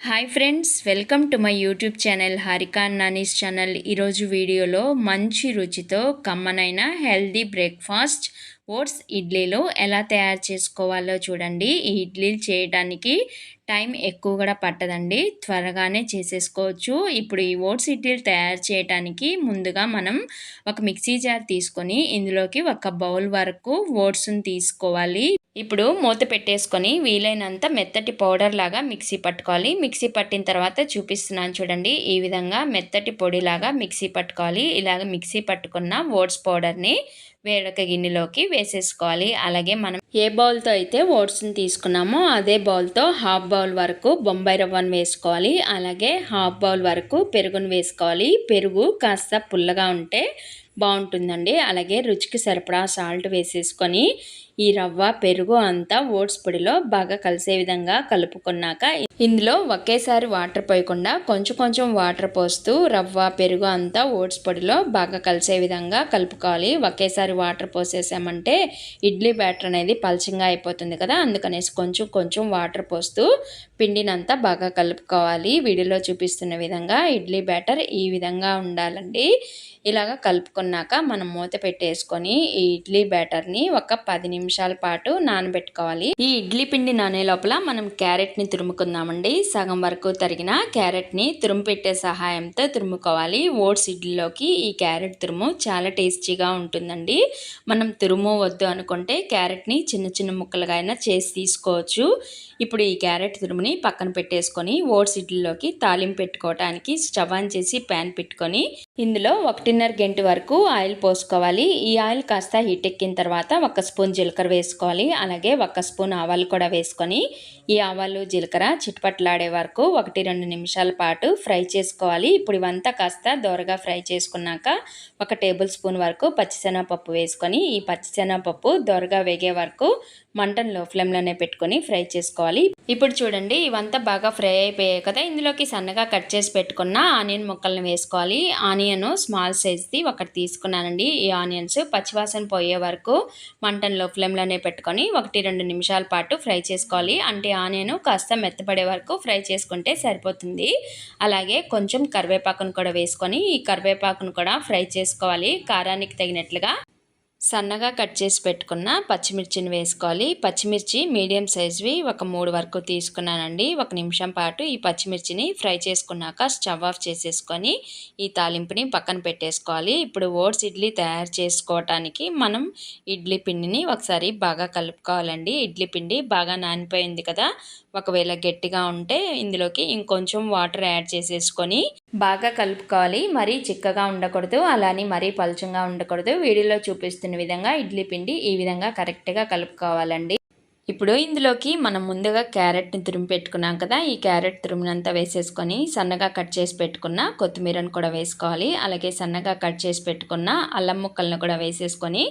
Hi friends welcome to my YouTube channel Harika Nani's channel. ఈరోజు వీడియోలో మంచి రుచితో కమ్మనైన హెల్దీ బ్రేక్ఫాస్ట్ ఓట్స్ ఇడ్లీలు ఎలా తయారు చేసుకోవాలో చూడండి. ఈ ఇడ్లీలు చేయడానికి టైం ఎక్కువ కూడా పట్టదండి. త్వరగానే చేసేసుకోవచ్చు. ఇప్పుడు ఈ ఓట్స్ ఇడ్లీలు తయారు చేయడానికి ముందుగా మనం ఒక మిక్సీ జార్ తీసుకొని ఇందులోకి ఒక బౌల్ వరకు ఓట్స్ని తీసుకోవాలి. ఇప్పుడు మూత పెట్టేసుకొని వీలైనంత మెత్తటి పౌడర్ లాగా మిక్సీ పట్టుకోవాలి. మిక్సీ పట్టిన తర్వాత చూపిస్తున్నాను చూడండి. ఈ విధంగా మెత్తటి పొడిలాగా మిక్సీ పట్టుకోవాలి. ఇలాగ మిక్సీ పట్టుకున్న ఓట్స్ పౌడర్ని వేడక గిన్నెలోకి వేసేసుకోవాలి. అలాగే మనం ఏ బౌల్తో అయితే ఓట్స్ని తీసుకున్నామో అదే బౌల్తో హాఫ్ బౌల్ వరకు బొంబాయి రవ్వను వేసుకోవాలి. అలాగే హాఫ్ బౌల్ వరకు పెరుగును వేసుకోవాలి. పెరుగు కాస్త పుల్లగా ఉంటే బాగుంటుందండి. అలాగే రుచికి సరిపడా సాల్ట్ వేసేసుకొని ఈ రవ్వ పెరుగు అంతా ఓట్స్ పొడిలో బాగా కలిసే విధంగా కలుపుకున్నాక ఇందులో ఒకేసారి వాటర్ పోయకుండా కొంచెం కొంచెం వాటర్ పోస్తూ రవ్వ పెరుగు అంతా ఓట్స్ పొడిలో బాగా కలిసే విధంగా కలుపుకోవాలి. ఒకేసారి వాటర్ పోసేసామంటే ఇడ్లీ బ్యాటర్ అనేది పల్చంగా అయిపోతుంది కదా అందుకనేసి కొంచెం కొంచెం వాటర్ పోస్తూ పిండినంతా బాగా కలుపుకోవాలి. వీడియోలో చూపిస్తున్న విధంగా ఇడ్లీ బ్యాటర్ ఈ విధంగా ఉండాలండి. ఇలాగ కలుపుకున్నాక మనం మూత పెట్టేసుకొని ఈ ఇడ్లీ బ్యాటర్ని ఒక పది నిమిషం నిమిషాల పాటు నానబెట్టుకోవాలి. ఈ ఇడ్లీ పిండి నానే లోపల మనం క్యారెట్ని తురుముకుందామండి. సగం వరకు తరిగిన క్యారెట్ని తురుము పెట్టే సహాయంతో తురుముకోవాలి. ఓట్స్ ఇడ్లీలోకి ఈ క్యారెట్ తురుము చాలా టేస్టీగా ఉంటుందండి. మనం తురుము వద్దు అనుకుంటే క్యారెట్ని చిన్న చిన్న ముక్కలుగా అయినా చేసి తీసుకోవచ్చు. ఇప్పుడు ఈ క్యారెట్ తురుముని పక్కన పెట్టేసుకొని ఓట్స్ ఇడ్లీలోకి తాలింపు పెట్టుకోవడానికి స్టవ్ ఆన్ చేసి ప్యాన్ పెట్టుకొని ఇందులో ఒకటిన్నర గంట వరకు ఆయిల్ పోసుకోవాలి. ఈ ఆయిల్ కాస్త హీట్ ఎక్కిన తర్వాత ఒక స్పూన్ జీలకర్ర వేసుకోవాలి. అలాగే ఒక స్పూన్ ఆవాలు కూడా వేసుకొని ఈ ఆవాలు జీలకర్ర చిట్పట్లాడే వరకు ఒకటి రెండు నిమిషాల పాటు ఫ్రై చేసుకోవాలి. ఇప్పుడు ఇవంతా కాస్త దోరగా ఫ్రై చేసుకున్నాక ఒక టేబుల్ స్పూన్ వరకు పచ్చిశనగపప్పు వేసుకొని ఈ పచ్చిశనగపప్పు దోరగా వేగే వరకు మంటను లో ఫ్లేమ్లోనే పెట్టుకొని ఫ్రై చేసుకోవాలి. ఇప్పుడు చూడండి ఇవంతా బాగా ఫ్రై అయిపోయాయి కదా. ఇందులోకి సన్నగా కట్ చేసి పెట్టుకున్న ఆనియన్ ముక్కల్ని వేసుకోవాలి. ఆనియన్ స్మాల్ సైజ్ది ఒకటి తీసుకున్నానండి. ఈ ఆనియన్స్ పచ్చివాసన పోయే వరకు మంటను లో ఫ్లేమ్లోనే పెట్టుకొని ఒకటి రెండు నిమిషాల పాటు ఫ్రై చేసుకోవాలి. అంటే ఆనియన్ కాస్త మెత్తపడే వరకు ఫ్రై చేసుకుంటే సరిపోతుంది. అలాగే కొంచెం కరివేపాకును కూడా వేసుకొని ఈ కరివేపాకును కూడా ఫ్రై చేసుకోవాలి. కారానికి తగినట్లుగా. సన్నగా కట్ చేసి పెట్టుకున్న పచ్చిమిర్చిని వేసుకోవాలి. పచ్చిమిర్చి మీడియం సైజ్వి ఒక మూడు వరకు తీసుకున్నానండి. ఒక నిమిషం పాటు ఈ పచ్చిమిర్చిని ఫ్రై చేసుకున్నాక స్టవ్ ఆఫ్ చేసేసుకొని ఈ తాలింపుని పక్కన పెట్టేసుకోవాలి. ఇప్పుడు ఓట్స్ ఇడ్లీ తయారు చేసుకోవటానికి మనం ఇడ్లీ పిండిని ఒకసారి బాగా కలుపుకోవాలండి. ఇడ్లీ పిండి బాగా నానిపోయింది కదా. ఒకవేళ గట్టిగా ఉంటే ఇందులోకి ఇంకొంచెం వాటర్ యాడ్ చేసేసుకొని బాగా కలుపుకోవాలి. మరీ చిక్కగా ఉండకూడదు. అలానే మరీ పలుచంగా ఉండకూడదు. వీడియోలో చూపిస్తున్న విధంగా ఇడ్లీ పిండి ఈ విధంగా కరెక్ట్గా కలుపుకోవాలండి. ఇప్పుడు ఇందులోకి మనం ముందుగా క్యారెట్ని తురిమి పెట్టుకున్నాం కదా ఈ క్యారెట్ తురిమినంతా వేసేసుకొని సన్నగా కట్ చేసి పెట్టుకున్న కొత్తిమీరను కూడా వేసుకోవాలి. అలాగే సన్నగా కట్ చేసి పెట్టుకున్న అల్లం ముక్కలను కూడా వేసేసుకొని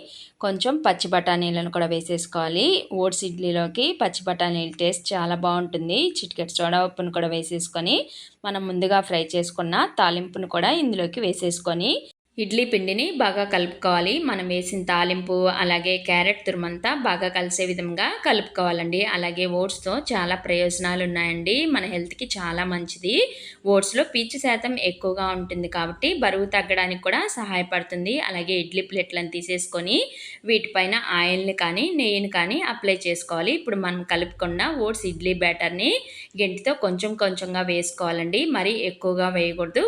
కొంచెం పచ్చి బఠానీలను కూడా వేసేసుకోవాలి. ఓట్స్ ఇడ్లీలోకి పచ్చి బఠానీల టేస్ట్ చాలా బాగుంటుంది. చిటికెట్ సోడా ఉప్పును కూడా వేసేసుకొని మనం ముందుగా ఫ్రై చేసుకున్న తాలింపును కూడా ఇందులోకి వేసేసుకొని ఇడ్లీ పిండిని బాగా కలుపుకోవాలి. మనం వేసిన తాలింపు అలాగే క్యారెట్ తురుమంతా బాగా కలిసే విధంగా కలుపుకోవాలండి. అలాగే ఓట్స్తో చాలా ప్రయోజనాలు ఉన్నాయండి మన హెల్త్కి చాలా మంచిది. ఓట్స్లో పీచు శాతం ఎక్కువగా ఉంటుంది కాబట్టి బరువు తగ్గడానికి కూడా సహాయపడుతుంది. అలాగే ఇడ్లీ ప్లేట్లను తీసేసుకొని వీటిపైన ఆయిల్ని కానీ నెయ్యిని కానీ అప్లై చేసుకోవాలి. ఇప్పుడు మనం కలుపుకున్న ఓట్స్ ఇడ్లీ బ్యాటర్ని గెంటితో కొంచెం కొంచెంగా వేసుకోవాలండి. మరి ఎక్కువగా వేయకూడదు.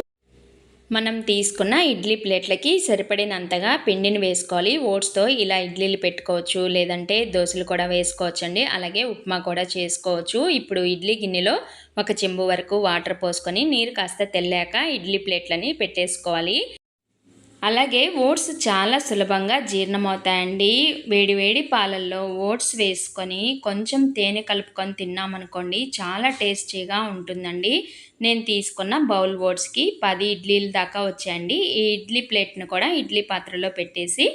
మనం తీసుకున్న ఇడ్లీ ప్లేట్లకి సరిపడినంతగా పిండిని వేసుకోవాలి. ఓట్స్తో ఇలా ఇడ్లీలు పెట్టుకోవచ్చు లేదంటే దోశలు కూడా వేసుకోవచ్చు అండి అలాగే ఉప్మా కూడా చేసుకోవచ్చు. ఇప్పుడు ఇడ్లీ గిన్నెలో ఒక చెంబు వరకు వాటర్ పోసుకొని నీరు కాస్త తెల్లాక ఇడ్లీ ప్లేట్లని పెట్టేసుకోవాలి. అలాగే ఓట్స్ చాలా సులభంగా జీర్ణమవుతాయండి. వేడివేడి పాలల్లో ఓట్స్ వేసుకొని కొంచెం తేనె కలుపుకొని తిన్నామనుకోండి చాలా టేస్టీగా ఉంటుందండి. నేను తీసుకున్న బౌల్ ఓట్స్కి పది ఇడ్లీలు దాకా వచ్చాయండి. ఈ ఇడ్లీ ప్లేట్ను కూడా ఇడ్లీ పాత్రలో పెట్టేసి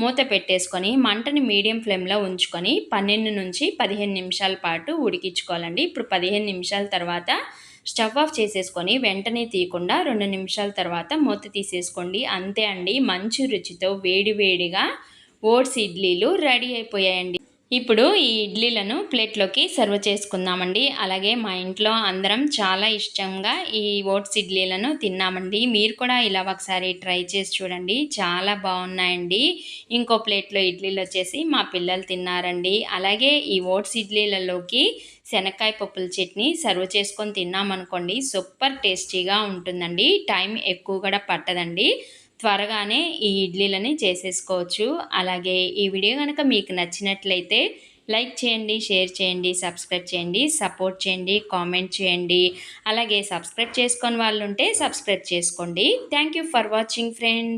మూత పెట్టేసుకొని మంటని మీడియం ఫ్లేమ్లో ఉంచుకొని పన్నెండు నుంచి పదిహేను నిమిషాల పాటు ఉడికించుకోవాలండి. ఇప్పుడు పదిహేను నిమిషాల తర్వాత స్టవ్ ఆఫ్ చేసేసుకొని వెంటనే తీయకుండా రెండు నిమిషాల తర్వాత మూత తీసేసుకోండి. అంతే అండి. మంచి రుచితో వేడి వేడిగా ఓట్స్ ఇడ్లీలు రెడీ అయిపోయాయండి. ఇప్పుడు ఈ ఇడ్లీలను ప్లేట్లోకి సర్వ్ చేసుకుందామండి. అలాగే మా ఇంట్లో అందరం చాలా ఇష్టంగా ఈ ఓట్స్ ఇడ్లీలను తిన్నామండి. మీరు కూడా ఇలా ఒకసారి ట్రై చేసి చూడండి. చాలా బాగున్నాయండి. ఇంకో ప్లేట్లో ఇడ్లీలు వచ్చేసి మా పిల్లలు తిన్నారండి. అలాగే ఈ ఓట్స్ ఇడ్లీలలోకి శనక్కాయ పప్పుల చట్నీ సర్వ్ చేసుకొని తిన్నామనుకోండి సూపర్ టేస్టీగా ఉంటుందండి. టైం ఎక్కువ కూడా పట్టదండి. త్వరగానే ఈ ఇడ్లీలని చేసేసుకోవచ్చు. అలాగే ఈ వీడియో కనుక మీకు నచ్చినట్లయితే లైక్ చేయండి షేర్ చేయండి సబ్స్క్రైబ్ చేయండి సపోర్ట్ చేయండి కామెంట్ చేయండి. అలాగే సబ్స్క్రైబ్ చేసుకొని వాళ్ళు ఉంటే సబ్స్క్రైబ్ చేసుకోండి. Thank for watching friends.